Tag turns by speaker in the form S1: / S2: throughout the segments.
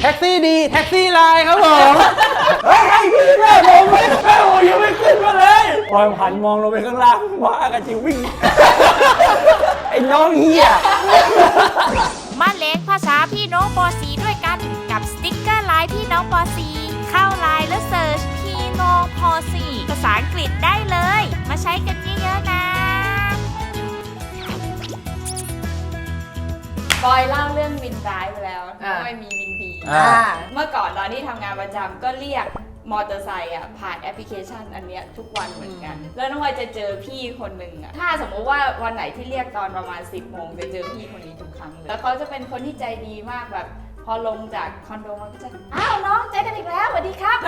S1: แท็กซี่ดี แท็กซี่ไลน์ครับผมเฮ้ยไอ้พี่แม่ผมไม่แม่ผมยังไม่ขึ้นมาเลยพอยหันมองลงไปข้างล่างว่ากันจิวิ่งไอ้น้องเหี้ย
S2: มาเล้งภาษาพี่น้องปอสีด้วยกันกับสติ๊กเกอร์ไลน์พี่น้องปอสีเข้าไลน์แล้วเซิร์ชพี่น้องปอสีภาษาอังกฤษได้เลย มาใช้กันเยอะๆนะ
S3: บอยเล่าเรื่องวินร้ายไปแล้ว
S4: อ่า
S3: ไม่มีวิ นดี
S1: อ่า
S3: เมื่อก่อนตอนที่ทำงานประจำก็เรียกมอเตอร์ไซค์อะผ่านแอปพลิเคชันอันเนี้ยทุกวันเหมือนกัน แล้วน้องวายจะเจอพี่คนหนึ่งอะถ้าสมมติว่าวันไหนที่เรียกตอนประมาณ 10บโมงจะเจอพี่คนนี้ทุกครั้งเลยแล้วเขาจะเป็นคนที่ใจดีมากแบบ พอลงจากคอนโดมันก็จะอ้าวน้องเจอกันอีกแล้วสวัสดีครับ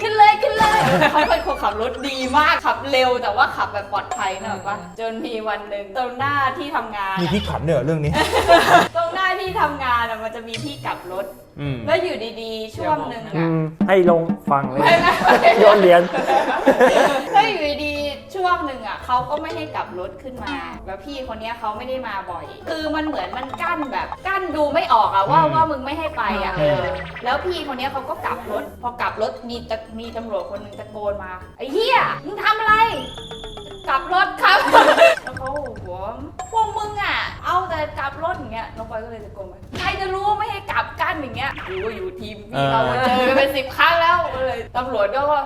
S3: ขึ้นเลยขึ้นเลยเขาเป็นคนขับรถดีมากขับเร็วแต่ว่าขับแบบปลอดภัยนะแบบว่าจนมีวันหนึ่งตรงหน้าที่ทำงาน
S1: มี
S3: อะ
S1: พี่ขันเนี่ยเรื่องนี้
S3: ตรงหน้า ที่ทำงานอะมันจะมีที่กลับรถ
S1: อืม
S3: แล้วอยู่ดีๆ ช่วงหนึ่ง
S5: อื
S3: อะ
S5: มให้ลงฟังเลย
S3: ไม่ไม่ไม่
S5: โยนเหรียญ
S3: แล้วอยู่ดีๆช่วงหนึ่งอะเขาก็ไม่ให้กลับรถขึ้นมา แล้วพี่คนเนี้ยเขาไม่ได้มาบ่อย คือมันเหมือนมันกั้นแบบกั้นดูไม่ออกอะว่า
S1: อืม
S3: ว่ามึงไม่ให้ไปอะ
S1: อืม
S3: เออแล้วพี่คนเนี้ยเขาก็กลับรถ พอกลับรถมีตะมีตำรวจคนหนึ่งตะโกนมาไอ้เหี้ยมึงทำอะไร กลับรถครับแล้ว เขาหัวพวกมึงอะ เอาแต่กลับรถอย่างเงี้ยน้องปอยก็เลยตะโกนไปใครจะรู้ว่าไม่ให้กลับกันอย่างเงี้ยรู้ว่าอยู่ทีมพี่เราเจอกันเป็นสิบครั้งแล้วเลยตำรวจก็ว่า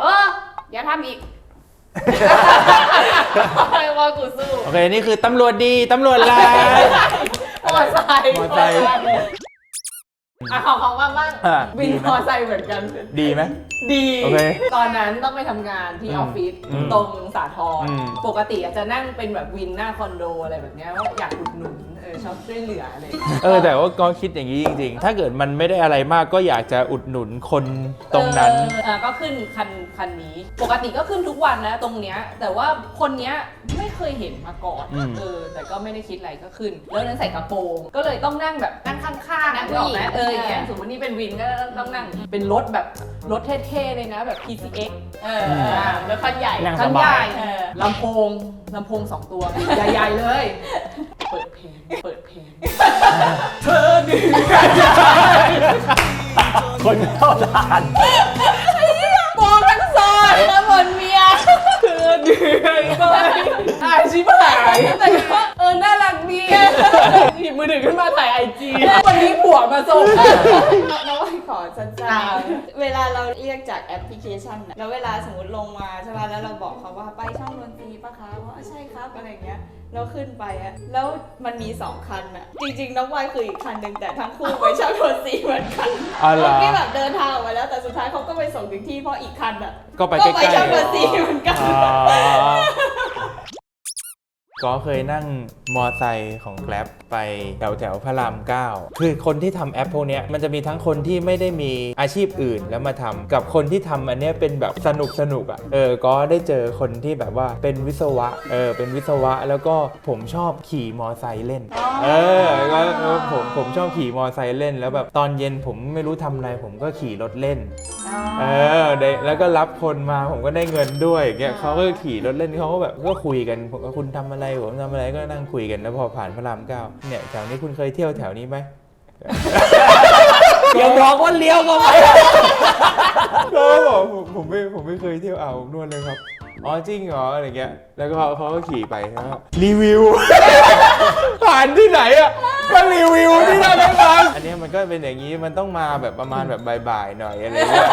S3: เอออย่าทำอีกว่ากูสู้
S1: โอเค นี่คือตำรวจดี ตำรวจไลน์
S4: มอไซค์
S1: มอไซค์
S4: อะของของบ้างบ้าง
S1: อะ
S4: วิน
S1: ดีไหม
S4: มอไซค์เหมือนกัน
S1: ดีไหม
S4: ดี
S1: โอเค
S4: ตอนนั้นต้องไปทำงานที่
S1: อืม
S4: ออฟฟิศ
S1: อืม
S4: ตรงสาทร
S1: อืม
S4: ปกติอาจจะนั่งเป็นแบบวินหน้าคอนโดอะไรแบบเนี้ยว่าอยากอุดหนุนเออ ชอบช่วยเหลืออะไรอย่างเงี้ย
S1: เออแต่ว่าก็คิดอย่างนี้จริง ๆ ถ้าเกิดมันไม่ได้อะไรมากก็อยากจะอุดหนุนคนตรงนั้น
S4: เอออะก็ขึ้นคันคันนี้ ปกติก็ขึ้นทุกวันนะตรงเนี้ย แต่ว่าคนเนี้ยไม่เคยเห็นมาก่อน
S1: อืม
S4: เออ แต่ก็ไม่ได้คิดอะไรก็ขึ้น แล้วนั้นใส่กระโปรง ก็เลยต้องนั่งแบบนั่งข้างๆ
S3: นั่ง
S4: นึกออกไหม
S3: ผู้หญิง
S4: เอออย่างเงี้ยสมมตินี่เป็นวินก็ต้องนั่ง เป็นรถแบบรถเท่ๆเลยนะแบบ PCX
S3: เออแล้วคันใหญ่
S5: นั่ง
S4: คัน
S5: ส
S4: ให
S5: บา
S4: ญ่
S5: ย
S3: เออ
S4: ลำโพงลำโพงสองตัว ใหญ่ๆเลย เปิดเพลงเปิดเพลง
S5: คนเข้าทาน
S4: มองทั้งซอยแล้วบนเมียคือเหนื่อยไปอายชิบหายแต่ก็เออน่ารักดีหยิบมือถือขึ้นมาถ่ายไอจีวันนี้ผัวมาส่ง
S3: น้องวายขอสั้น
S4: อ่า
S3: ๆเวลาเราเรียกจากแอปพลิเคชันน่ะแล้วเวลาสมมติลงมาใช่ไหมแล้วเราบอกเขาว่าไปช่องดนตรีปะคะว่าใช่ ครับอะไรอย่างเงี้ยแล้วขึ้นไปอะแล้วมันมีสองคันอะจริงๆน้องวายคืออีกคันหนึ่งแต่ทั้งคู่ไปช่องดนตรีเหมือนกัน
S1: อ๋อเหรอ
S3: ที่แบบเดินทางออกมาแล้วแต่สุดท้ายเขาก็ไปส่งถึงที่เพราะอีกคันอะ
S1: ก็ไป
S3: ก็
S1: ใก
S3: ไป
S1: ล้
S3: ช่องดน
S1: ๆ
S3: ตรีเหมือนกัน
S1: อ๋อ ก็เคยนั่งมอไซค์ของ Grab ไปแถวแถวพระราม 9 คือคนที่ทำแอปพวกนี้มันจะมีทั้งคนที่ไม่ได้มีอาชีพอื่นแล้วมาทำกับคนที่ทำอันนี้เป็นแบบสนุกสนุกอะเออก็ได้เจอคนที่แบบว่าเป็นวิศวะเออเป็นวิศวะแล้วก็ผมชอบขี่มอไซค์เล่นเออก็ผมผมชอบขี่มอไซค์เล่น แล้วแบบตอนเย็นผมไม่รู้ทำอะไรผมก็ขี่รถเล่น เออได้แล้วก็รับคนมาผมก็ได้เงินด้วยอย่างเงี้ยเขาก็ขี่รถเล่นเขาก็แบบก็คุยกันผมก็คุณทำอะไรผมทำอะไรก็นั่งคุยกันแล้วพอผ่านพระรามเก้าเนี่ยแถวนี้คุณเคยเที่ยวแถวนี้ไหม อย่าบอกว่าเลี้ยวก็ไปก็บอกผมผมไม่ผมไม่เคยเที่ยวอ่าวนวดเลยครับ อ๋อจริงเหรออะไรเงี้ย แล้วก็เขาก็ขี่ไปแล้วก็รีวิว ผ่านที่ไหนอะก็รีวิวที่นั่นนะครับอันเนี้ยมันก็เป็นอย่างนี้มันต้องมาแบบประมาณแบบบ่ายๆหน่อยอะไรเงี้ย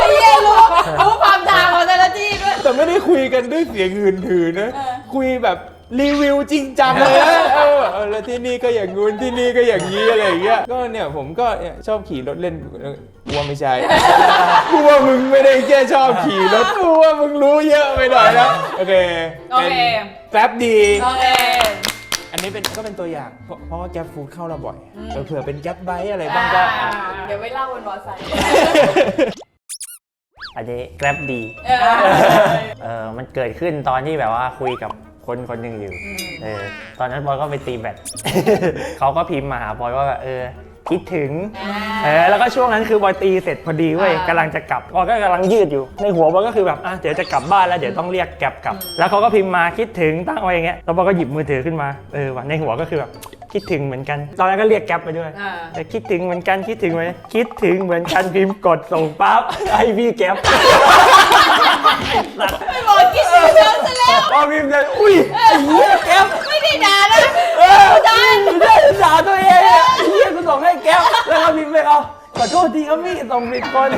S3: ไอ้เหี้ยรู้รู้ความทางของแต่ละที่ด้วย
S1: แต่ไม่ได้คุยกันด้วยเสียงหืนถือนะคุยแบบ รีวิวจริงจังเลยนะเออเออแล้วที่นี่ก็อย่างงู้นที่นี่ก็อย่างนี้อะไรอย่างเงี้ยก็เนี่ยผมก็เนี่ยชอบขี่รถเล่นเออกลัวไม่ใช่กลัวมึงไม่ได้แค่ชอบขี่รถกลัวมึงรู้เยอะไปหน่อยนะโอเค
S4: โอเค
S1: แกร็บดี
S4: โอเค
S1: อันนี้เป็นก็เป็นตัวอย่าง เพราะเพราะว่าแกร็บฟู้ดเข้าเราบ่อยเออเผื่อเป็นแกร็บไบค์อะไรบ้างก็
S4: อ่า
S3: เดี๋ยวไปเล่าบนมอไซค์
S5: อันนี้แกร็บดี
S3: เออ
S5: เออมันเกิดขึ้นตอนที่แบบว่าคุยกับ คนคนหนึ่งอยู่เออตอนนั้นบอยก็ไปตีแบต เขาก็พิมพ์มาหาบอยว่าแบบเออคิดถึงเออแล้วก็ช่วงนั้นคือบอยตีเสร็จพอดีเว้ย
S4: อ่ากำ
S5: ลังจะกลับบอยก็กำลังยืดอยู่ ในหัวบอยก็คือแบบอะเดี๋ยวจะกลับบ้านแล้วเดี๋ยวต้องเรียกแกร็บกลับ แล้วเขาก็พิมพ์มาคิดถึงตั้งไว้อย่างเงี้ยแล้วบอยก็หยิบมือถือขึ้นมาเออว่ะในหัวก็คือแบบ คิดถึงเหมือนกัน ตอนนั้นก็เรียกแก๊ปไปด้วย
S4: อ่า
S5: แต่คิดถึงเหมือนกันคิดถึงไหมคิดถึงเหมือนกันพิมพ์กดส่งปั๊บให้พี่แก๊ป
S3: ไม่บอกคิดถึงเธอซะแล้ว
S5: พอพิมพ์เลยอุ้ยไอ้เหี้ยแก๊ป
S3: ไม่ได้ด่านะ
S5: อาขอโทษทีครับพี่ส่งผิดคน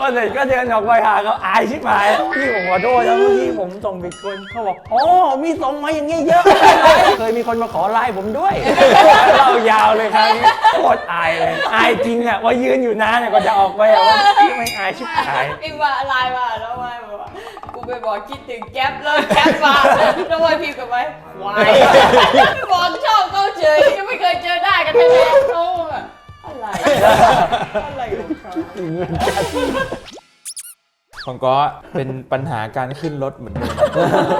S5: ก็เลยก็เดินออกไปหาเขาอายชิบหายพี่ผมขอโทษนะเมื่อกี้ผมส่งผิดคนเขาบอกอ๋อมีส่งมาอย่างงี้เยอะ เคยมีคนมาขอไลน์ผมด้วยเล่ายาวเลยครั้งนี้โคตรอายเลยอายจริงอะว่ายืนอยู่นานเนี่ยกว่าจะออกไปอะว่าพี่ไม่อายชิบหาย
S3: พิมพ์มาไลน์มาแล้วมาบอกว่ากูไปบอกคิดถึงแก๊ปเลยแก๊ปมาแล้วมาพิมพ์กลับไปวายบอกชอบเขาเฉยยังไม่เคยเจอได้กันแท้ๆเขาแบบ อะไร อะไรของเขา
S1: ของก็เป็นปัญหาการขึ้นรถเหมือนเดิม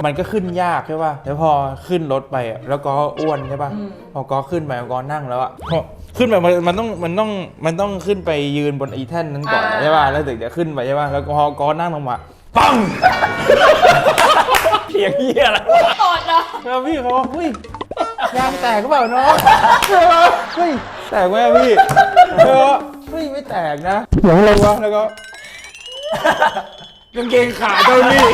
S1: มันก็ขึ้นยากใช่ป่ะ แล้วพอขึ้นรถไปอะแล้วก็อ้วนใช่ป่ะ พอก็ขึ้นไปก็นั่งแล้วอะพอขึ้นไปมันมันต้องมันต้องมันต้องขึ้นไปยืนบนไอีแท่นนั้นก่อน
S3: อ่า
S1: ใช่ป่ะ แล้วถึงจะขึ้นไปใช่ป่ะ แล้วพอก็นั่งลงมา ปัง
S5: เสียงเหี้ยอะไร
S3: ตอดนะ
S1: แล้วพี่เขาบอกเฮ้ยยางแตกหรือเปล่าน้องเฮ้ย แตกไหมอะพี่แล้วก็เฮ้ยไม่แตกนะเสียงอะไรวะแล้วก็กางเกงขาดเท่านี้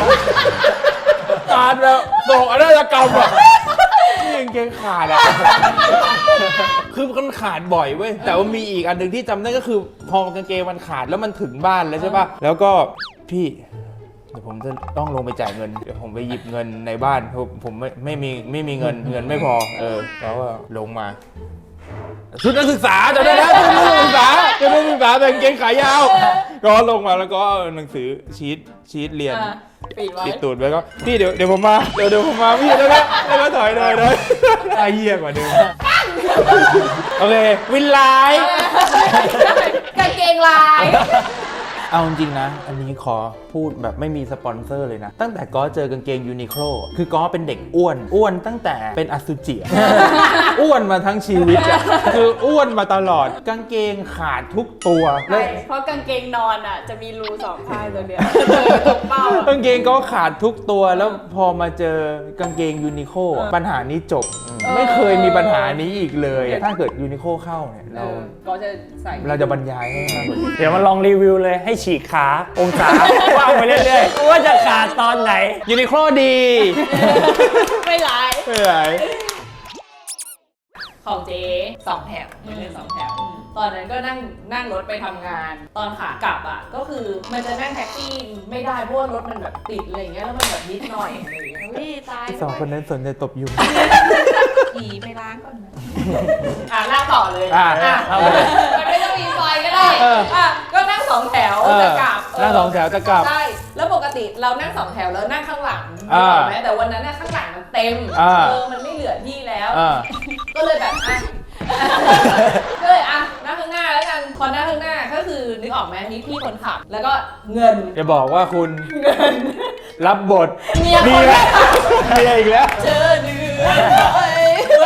S1: ขาดแบบโศกอนาจกรรมอะนี่กางเกงขาดอะคือมันขาดบ่อยเว้ยแต่ว่ามีอีกอันหนึ่งที่จำได้ก็คือพอกางเกงมันขาดแล้วมันถึงบ้านแล้วใช่ป่ะแล้วก็พี่ เดี๋ยวผมจะต้องลงไปจ่ายเงิน เดี๋ยวผมไปหยิบเงินในบ้านผมผมไม่ไม่มีไม่มีเงินเงินไม่พอ เออแล้วก็ลงมา ชุดนักศึกษาจำได้แล้วชุดนักศึกษาชุดนักศึกษาแต่กางเกงขายาว ก็ลงมาแล้วก็เอาหนังสือชีตชีตเรียน
S3: อะปิดไว้
S1: ปิดตูดไว้ก็พี่เดี๋ยวเดี๋ยวผมมาเดี๋ยวเดี๋ยวผมมาพี่แล้วก็แล้วก็ถอยเลยเลยไอ้เหี้ยกว่าเดิมโอเควินไลน์
S3: กางเกงลาย
S1: เอาจริงๆนะ อันนี้ขอพูดแบบไม่มีสปอนเซอร์เลยนะ ตั้งแต่ก็เจอกางเกงยูนิโคลคือก็เป็นเด็กอ้วน อ้วนตั้งแต่เป็นอสุจิอะอ้วนมาทั้งชีวิตอะคืออ้วนมาตลอด กางเกงขาดทุกตัวแล้
S3: ใช่
S1: ว
S3: เพราะกางเกงนอนอะ จะมีรูสองข้างตัวเดียวตรงเป้าอะ
S1: กางเกงก็ขาดทุกตัวแล้วพอมาเจอกางเกงยูนิโคลปัญหานี้จบไม่เคยมีปัญหานี้อีกเลยอะถ้าเกิดยูนิโคลเข้าเนี่ย
S3: เอ
S1: เรา
S3: อก็จะใส่
S1: เราจะบรรยายให้มากกว่านี้
S5: เดี๋ยวมาลองรีวิวเลยให้ฉีกขาองศาว่างไปเรื่อยๆว่าจะขาดตอนไหน
S1: ยูนิโคลดี
S3: ไม่หลาย
S1: ไม่ไหว
S4: ของเจ๊สองแถวมันเป็นสองแถว ตอนนั้นก็นั่งนั่งรถไปทำงาน ตอนขากลับอะ ก็คือมันจะนั่งแท็กซี่ไม่ได้เพราะว่ารถมันแบบติดอะไรอย่างเงี้ยแล้วมันแบบนิดหน่อยอะไรอย่างเงี้ย
S3: วิตาย
S1: สองคนนั้นสนใจตบยุง
S3: ผีไปล้างก่อนนะ
S4: อะนั่งต่อเลย
S1: อะ
S4: อะ
S1: เอาไปเลย
S4: มันไม่ต้องมีไฟก็ได้
S1: เออ อ่
S4: อะก็นั่ง สองแถว
S1: เออ
S4: จะกลับ
S1: นั่งสองแถวจะกลับ
S4: ใช่ แล้วปกติเรานั่งสองแถวแล้วนั่งข้างหลัง
S1: อ่า
S4: ถูกไหมแต่วันนั้นน่ะข้างหลังมันเต็ม
S1: อ่า
S4: เออ มันไม่เหลือที่แล้ว
S1: อ่า
S4: ก็เลยแบบอะ ก็เลยอะนั่งข้างหน้าแล้วกันพอนั่งข้างหน้าก็คือนึกออกไหมนี่พี่คนขับ แล้วก็เงิน
S1: จะบอกว่าคุณรับบท
S4: เมียคน
S1: แล้วเมียอีกแล้ว
S4: เจอเดือนเหมื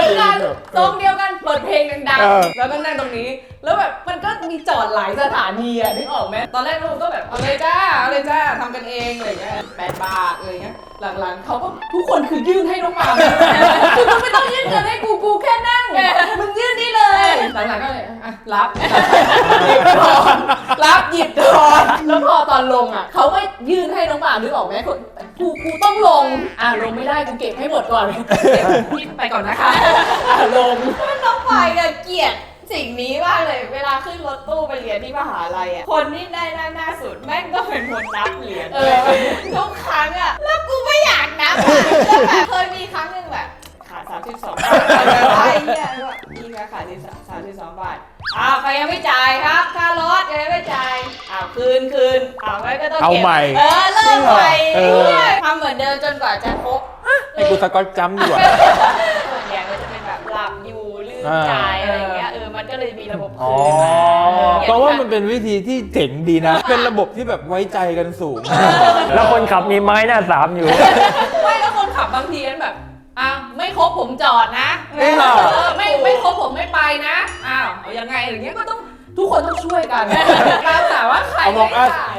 S4: อนกันตรงเดียวกันเปิดเพลงดัง
S1: เออ
S4: ๆ แล้วก็นั่งตรงนี้ แล้วแบบมันก็มีจอดหลายสถานีอะนึกออกไหมตอนแรกเราก็แบบเอาเลยจ้าเอาเลยจ้าทำกันเองอะไรอย่างเงี้ยแปดบาทอะไรอย่างเงี้ย หลังๆเขาก็ทุกคนคือยื่นให้น้องหมาคือมึงไม่ต้องยื่นเงินให้กูกูแค่นั่งมึงยื่นนี่เลย หลังๆก็เลยอะรับ หยิบทอนรับหยิบทอนแล้วพอตอนลงอะเขาก็ยื่นให้น้องหมานึกออกไหมคน กูกูต้องลง อะลงไม่ได้กูเก็บให้หมดก่อนเก็บพี่ไปก่อนนะคะอะลง
S3: น้องไฟอะเกลียดสิ่งนี้มากเลย เวลาขึ้นรถตู้ไปเรียนที่มหาลัยอะคนที่ได้นั่งหน้าสุดแม่งก็เป็นคนนับเหรียญ
S4: เออ
S3: ทุกครั้งอะแล้วกูไม่อยากนับอะแล้วแบบเคยมีครั้งหนึ่งแบบขาดสามสิบสองบาทอะไรเนี่ยแบบนี่ค่ะขาดสามสิบสองบาท อ้าวใครยังไม่จ่ายครับค่ารถยังไม่จ่ายอ้าวคืนคืนอ้าวไม่ก็ต้อง
S1: เอา
S3: เก็บ
S1: ใหม่
S3: เออเริ่มใหม่
S1: เออ
S3: ทำเหมือนเดิมจนกว่าจะครบ
S1: ให้กูสกอตจัมป์ดีกว่า
S3: ส่วนใหญ่ก็จะเป็นแบบหลับอยู่ลืม
S1: อ่า
S3: จ่ายอะไรอย่างเงี้ยเออมันก็เลยมีระบบ
S5: อ๋อ
S3: คืนมาเออ
S1: เพราะว่ามันเป็นวิธีที่เจ๋งดีนะ เป็นระบบที่แบบไว้ใจกันสูง
S5: แล้วคนขับมีไม้หน้าสามอยู่
S4: ไม่แล้วคนขับบางทีนั้นแบบ อ้าวไม่ครบผมจอดนะ
S1: จริงเหรอ
S4: เออไม่ไม่ครบผมไม่ไปนะอ้าวเอายังไงอย่างเงี้ยก็ต้องทุกคนต้องช่วยกัน ตามหาว่าใคร
S1: เอาบอก
S4: ไม่
S1: อะ
S4: จ่าย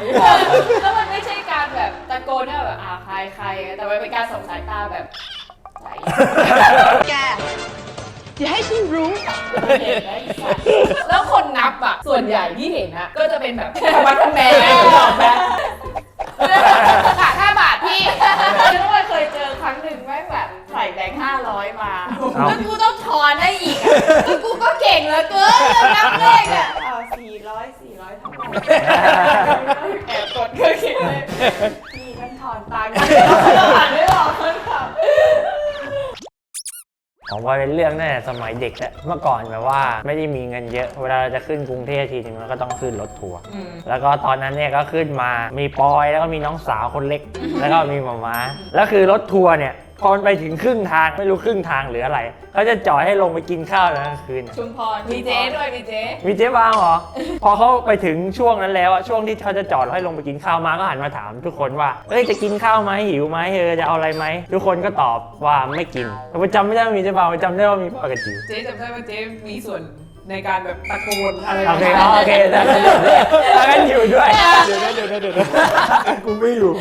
S3: แล้วมันไม่ใช่การแบบตะโกนเนี่ยแบบอ่าใครใครแต่มันเป็นการส่งสายตาแบบไหน
S6: แก
S4: อย่าให้ฉันรู้แล้วคนนับอะส่วนใหญ่ที่เห็นอะก็จะเป็นแบบธรรมะทแมงหรอกแบบ
S3: ค่ะห้าบาทพี่น้องวายเคยเจอครั้งหนึ่งแม่งแบบใส่แบงค์ห้าร้อยมา
S5: เอ้า
S3: แล้วกูต้องทอนได้อีกอะแล้วกูก็เก่งเหลือเกินนับเลขอะสี่ร้อยสี่ร้อยเท่าไหร่แอบกดเคยเขียนเลยพี่นั่นทอนตังค์อ่านไม่ออกคนขับ
S5: ของบอยเป็นเรื่องตั้งแต่สมัยเด็กแล้วเมื่อก่อนแบบว่าไม่ได้มีเงินเยอะ เวลาเราจะขึ้นกรุงเทพทีนึงเราก็ต้องขึ้นรถทัวร์ แล้วก็ตอนนั้นเนี่ยก็ขึ้นมา มีปอยแล้วก็มีน้องสาวคนเล็ก แล้วก็มีหมาม้าแล้วคือรถทัวร์เนี่ยพอมันไปถึงครึ่งทางไม่รู้ครึ่งทางหรืออะไรเขาจะจอดให้ลงไปกินข้าวตอนกลางคืน
S3: ชุมพรมีเจ๊ด้วยมีเจ๊
S5: มีเจ๊บางเหรอ พอเขาไปถึงช่วงนั้นแล้วอะช่วงที่เขาจะจอดแล้วให้ลงไปกินข้าวมาก็หันมาถาม ทุกคนว่า เอ้ยจะกินข้าวไหมหิวไหมเออจะเอาอะไรไหมทุกคนก็ตอบว่าไม่กินแต่จำไม่ได้ว่ามีเจ๊บางจำได้ว่ามีปอยกับจิ๋ว
S4: เจ๊จำได้ว่าเจ๊มีส่วน ในการแบบตะโกนอะไร
S5: โอเคอ๋อโอเคแล้วกันอยู่ด้วยแล้วกันอยู่ด้วย
S1: เดี๋ยวนะเดี๋ยวนะเดี๋ยวนะกูไม่อยู่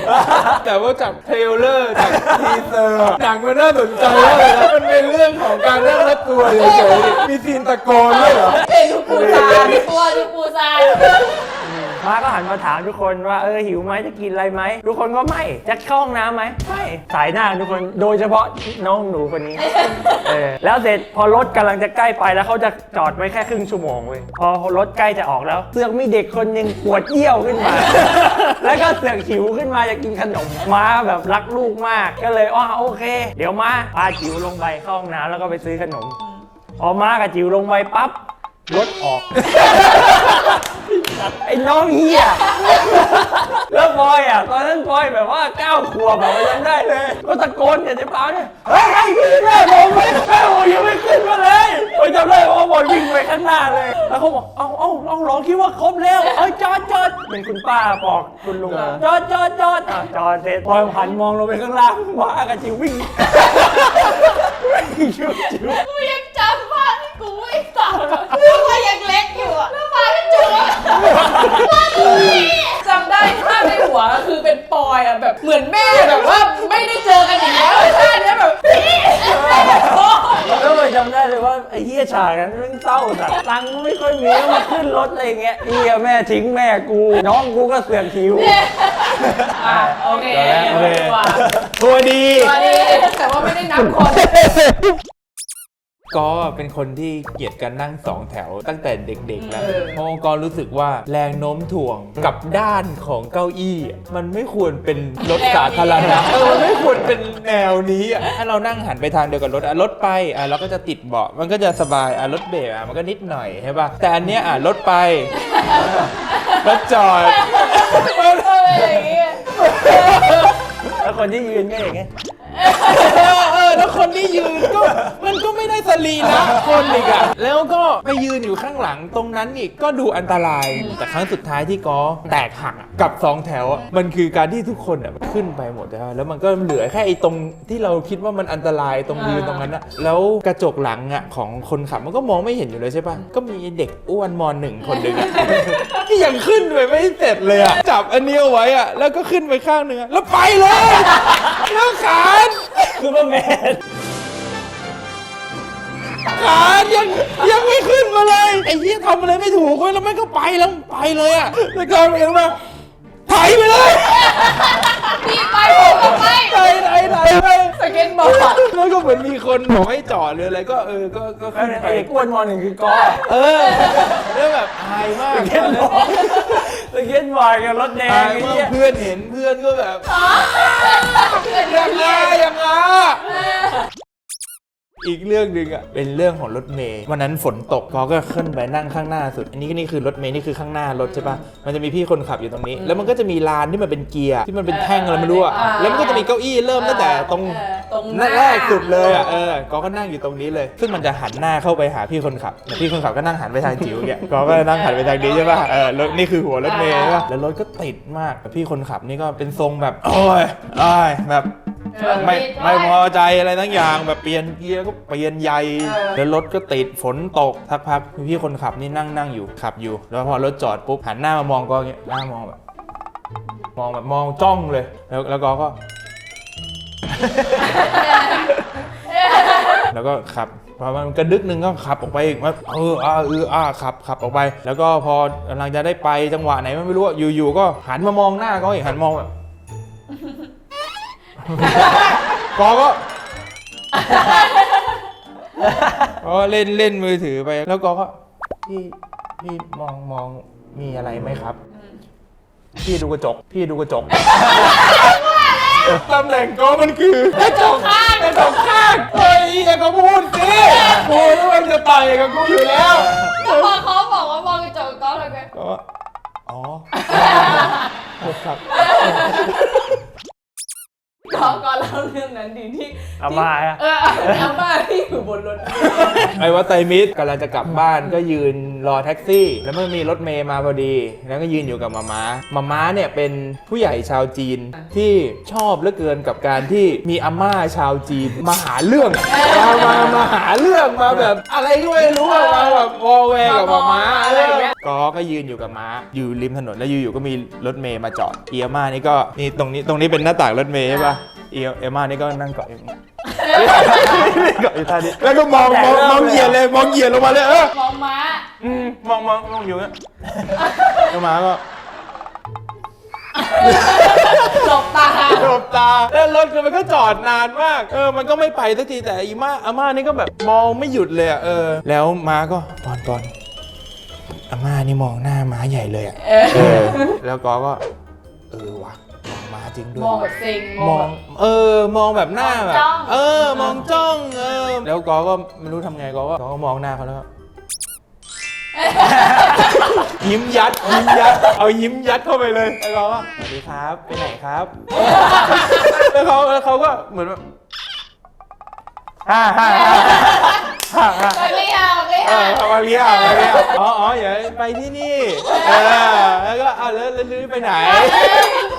S1: แต่ว่าจากเทรลเลอร์จากทีเซอร์หนังมันน่าสนใจมากเลยนะมันเป็นเรื่องของการนั่งรถตัวร์เฉยๆมีซีนตะโกนด้วยเหรอ
S4: เป็นทุกปูซาน
S3: ตัวดูปูซาน
S5: มาก็หันมาถามทุกคนว่าเออหิวไหมจะกินอะไรไหมทุกคนก็ไม่จะเข้าห้องน้ำไหมไม่สายหน้าทุกคนโดยเฉพาะน้องหนูคนนี้ เออแล้วเสร็จพอรถกำลังจะใกล้ไปแล้วเขาจะจอดไว้แค่ครึ่งชั่วโมงเว้ยพอรถใกล้จะออกแล้ว เสือกมีเด็กคนหนึ่งปวดเยี่ยวขึ้นมา แล้วก็เสือกหิวขึ้นมาจะกินขนมมาแบบรักลูกมากก็เลยอ๋อโอเค เดี๋ยวมาพาจิ๋วลงไปเข้าห้องน้ำแล้วก็ไปซื้อขนมพอมากับจิ๋วลงไปปั๊บรถออก ไอ้น้องเฮียแล้วบอยอะตอนนั้นบอยแบบว่าเก้าขวบแบบยังได้เลย ก็ตะโกนเนี่ยจะเปล่าเนี่ยเฮ้ยไอ้พี่แม่ผมไม่แม่ผมยังไม่ขึ้นมาเลยบอยจำได้ว่าบอยวิ่งไปข้างหน้าเลย แล้วเขาบอกเอาเอาเอาลองคิดว่าครบแล้วเอ้ยจอดจอดเป็นคุณป้าบอกคุณลุงจอดจอดจอดอะจอดเสร็จบอยหันมองลงไปข้างล่างว่ากับจิววิ่งวิ่งชิวชิว
S3: กูยังจำภาพที่กูไอ้สาวเรื่องว่ายังเล็กอยู่อะแล้วมาเป็น จำ
S4: ได้ภาพในหัวคือเป็นปอยอะแบบเหมือนแม่แบบว่าไม่ได้เจอกันอีกแล้วท่าเนี้ยแบบพี่
S5: แล้วเลยจำได้เลยว่าไอ้เฮียฉากนั้นมันเศร้าสัตว์ตังค์ไม่ค่อยมีแล้วมาขึ้นรถอะไรเงี้ยเฮียแม่ทิ้งแม่กู น้องกูก็เสือกหิว
S4: อะโอเค
S1: โอเคตัวดี
S4: ตัวนี้แต่ว่าไม่ได้นับคน
S1: ก็เป็นคนที่เกลียดการนั่งสองแถวตั้งแต่เด็กๆแล้ว
S4: เออ
S1: เพราะก็รู้สึกว่าแรงโน้มถ่วงกับด้านของเก้าอี้อะมันไม่ควรเป็นรถสาธารณะเออมันไม่ควรเป็นแนวนี้อะถ้าเรานั่งหันไปทางเดียวกับรถอะรถไปอะเราก็จะติดเบาะมันก็จะสบายอะรถเบรกอะมันก็นิดหน่อยใช่ป่ะแต่อันเนี้ยอะรถไปรถจอด
S5: แล้วคนที่ยืนก็อย่างเงี้ย
S1: เออเออ แล้วคนที่ยืนก็มันก็ไม่ได้สรีระคนอีกอะแล้วก็ไปยืนอยู่ข้างหลังตรงนั้นอีกก็ดูอันตราย แต่ครั้งสุดท้ายที่ก็แตกหักอะกับสองแถวอะมันคือการที่ทุกคนอะขึ้นไปหมดแล้วแล้วมันก็เหลือแค่ไอ้ตรงที่เราคิดว่ามันอันตรายตรงยืนตรงนั้นอะแล้วกระจกหลังอะของคนขับมันก็มองไม่เห็นอยู่เลยใช่ปะก็มีเด็กอ้วนมหนึ่งคนหนึ่งอะ ที่ยังขึ้นไปไม่เสร็จเลยอะจับอันนี้เอาไว้อะแล้วก็ขึ้นไปข้างหนึงอะแล้วไปเลยแล้วขาน
S5: ซูเปอร์แมน
S1: ขายังยังไม่ขึ้นมาเลยไอ้เหี้ยทำอะไรไม่ถูกเว้ยแล้วมันก็ไปแล้วไปเลยอะแล้วก็เห็นมาไถไปเลย
S3: พี่ไปผมก็ไป
S1: ไถไถไถไป
S4: สเก็ตบอร์ด
S1: แล้วก็เหมือนมี คนบอกให้จอดหรืออะไรก็เออก็ก็ขึ้นไป
S5: ไอ้กวนมอหนึ่งคือกอ
S1: เออแล้วแบบอายมาก
S5: สเก็ตบอร์ดสเก็ตบอร์ดกับรถแดง
S1: อาย
S5: ไอ้
S1: มาก
S5: เหี้ย
S1: เพื่อนเห็นเพื่อนก็แบบยังไงยังไง อีกเรื่องหนึ่งอะเป็นเรื่องของรถเมย์วันนั้นฝนตกก็ก็ขึ้นไปนั่งข้างหน้าสุด อันนี้ก็นี่คือรถเมย์นี่คือข้างหน้ารถใช่ปะมันจะมีพี่คนขับอยู่ตรงนี้ แล้วมันก็จะมีลานที่มันเป็นเกียร์ที่มันเป็นแท่งอะไรไม่รู้อะแล้วมันก็จะมีเก้าอี้เริ่มตั้งแต่ตรง
S4: ตรง
S1: หน้าแรกสุดเลยอะเออก็ก็นั่งอยู่ตรงนี้เลย ซึ่งมันจะหันหน้าเข้าไปหาพี่คนขับแต่พี่คนขับก็นั่งหันไปทางจิ๋วเนี่ยก็ก็นั่งหันไปทางนี้ใช่ป่ะเออรถนี่คือหัวรถเมย์ใช่ป่ะแล้วรถก็ติดมากแต่พี่คนขับนี่ก็เป็นทรงแบบโอ้ยโอ้ยแบบ ไม่ไม่พอใจอะไรทั้งอย่างแบบเปลี่ยนเกียร์ก็เปลี่ยนใยแล้วรถก็ติดฝนตกทักพักพี่คนขับนี่นั่งนั่งอยู่ขับอยู่ แล้วพอรถจอดปุ๊บหันหน้ามามองก็อย่างเงี้ยหน้ามองแบบมองแบบมองจ้องเลย แล้วแล้วก็ก็ แล้วก็ขับพอมันกระดึกหนึ่งก็ขับออกไปอีกว่าเอออ่าเอออ่าขับขับออกไป แล้วก็พอกำลังจะได้ไปจังหวะไหนไม่รู้อะอยู่ๆก็หันมามองหน้าเขาอีกหันมองแบบ กอก็ก็เล่นเล่นมือถือไป แล้วกอก็พี่พี่มองมองมีอะไรไหมครับ พี่ดูกระจก พี่ดูกระจกตำแหน่งก็มันคือกระจกข้างกระจกข้างเฮ้ยอย่าก็พูดสิพูดแล้วมันจะต่อยกับกูอยู่แล้ว
S3: แล้วพอเขาบอกว่ามองกระจกก็เลยไง
S1: ก็อ๋อครับ
S4: ก็ก็ เล่าเรื่องนั้นดีที่
S5: อาม่าอะ
S4: เอออาม่าที่อยู่บนรถ
S1: ไอ้วัดไตรมิตรกำลังจะกลับบ้านก็ยืนรอแท็กซี่ แล้วมันมีรถเมย์มาพอดี แล้วก็ยืนอยู่กับมาม้ามาม้าเนี่ยเป็นผู้ใหญ่ชาวจีนที่ชอบเหลือเกินกับการที่มีอาม่าชาวจีนมาหาเรื่องมามามาหาเรื่องมาแบบอะไรก็ไม่รู้อะมาแบบวอแวร์กับมาม้าอะไรอย่างเงี้ยก็ก็ยืนอยู่กับม้าอยู่ริมถนนแล้วอยู่ๆก็มีรถเมย์มาจอดเอียม่านี่ก็นี่ตรงนี้ตรงนี้เป็นหน้าต่างรถเมย์ใช่ปะ เอียเอียม่านี่ก็นั่งเกาะอยู่เกาะอยู่ท่านี้แล้วก็มองมองมองเหยียดเลยมองเหยียดลงมาเลยเออ
S3: มองม้า
S1: อืมมองมองมองอยู่เนี่ยแล้วมาก็
S4: หลบตา
S1: หลบตาแล้วรถก็มันก็จอดนานมาก เออ มันก็ไม่ไปสักทีแต่อีม่าอาม่านี่ก็แบบมองไม่หยุดเลยอะเออ แล้วม้าก็ปอนปอนอาม่านี่มองหน้าม้าใหญ่เลยอะเออ แล้วก็ก็ จริงด้วย
S4: มองแบบเซ็งม
S1: ม
S4: อ
S1: องง
S4: แบบ
S1: เออ มองแบบหน้าแบบ
S3: จ้อง
S1: เออ มองจ้องเออ แล้วกอก็ไม่รู้ทำไงกอก็กอก็มองหน้าเขาแล้วก็ ยิ้มยัด ยิ้มยัด เอายิ้มยัดเข้าไปเลย แล้วเขาก็สวัสดีครับ ไปไหนครับ แล้วเขาแล้วเขาก็เหมือนแบบฮ่าฮ่าฮ่าฮ่าฮ่า
S3: ไปไม่เอาไม่
S1: เอ
S3: เอา
S1: อเขามาเรียกมาเรียกอ๋ออ๋ออย่าไปที่นี่ เออ แล้วก็อะแล้วแล้วลื้อไปไหน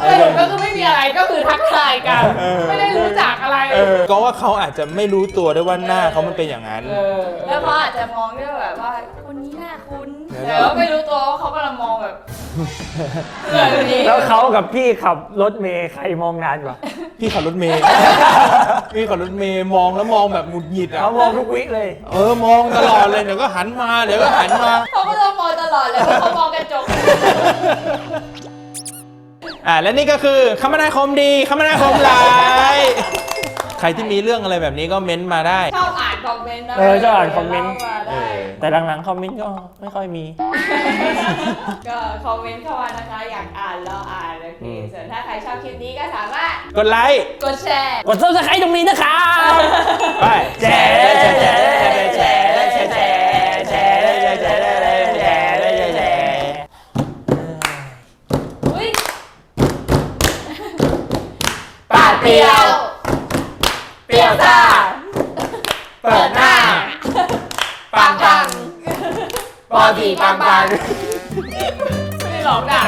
S4: สรุปก็คือไม่มีอะไรก็คือทักทายกัน
S1: เออ
S4: ไม่ได้รู้จักอะไร
S1: เออก็ว่าเขาอาจจะไม่รู้ตัวด้วยว่าหน้าเขามันเป็นอย่างนั้น
S4: เออ
S3: แล้วเขาอาจจะมองด้วยแบบว่าคนนี้น่าคุ้น
S1: แล้วก็
S3: แต่ว่าไม่รู้ตัวว่าเขากำลังมองแบบเออดี
S5: แล้วเขากับพี่ขับรถเมย์ใครมองนานกว่า
S1: พี่ขับรถเมย์ พี่ขับรถเมย์มองแล้วมองแบบหงุดหงิดอะ
S5: เขามองทุกวิเลย
S1: เออมองตลอดเลยเดี๋ยวก็หันมาเดี๋ยวก็หันมา
S3: เขาก็ต้องมองตลอดเลยเพราะเขามองกระจก
S1: อ่าและนี่ก็คือคมนาคมดีคมนาคมร้ายใครที่มีเรื่องอะไรแบบนี้ก็เม้นต์มาได้
S3: ชอบอ่านคอมเมนต์นะ
S5: เออชอบอ่านคอมเมนต์
S3: ล่าา
S1: เอ
S3: ได้
S1: อ
S5: แต่หลังๆคอมเมนต์ก็ไม่ค่อยมี
S3: ก็คอมเมนต์เข้ามานะคะ อยากอ่านเราอ่านโอเค
S1: อืม
S3: ส่วนถ้าใครชอบคลิปนี้ก็สามารถ
S1: กดไลค์
S3: กดแชร์
S5: กดซับสไครต์ตรงนี้นะครับ
S1: ไป
S5: แชร์แช
S1: เปรียว
S3: เปรี้ยวซ่า
S1: เปิดหน้า ปังปังปอสีปังปัง
S4: ไม่ได้หลอกด่า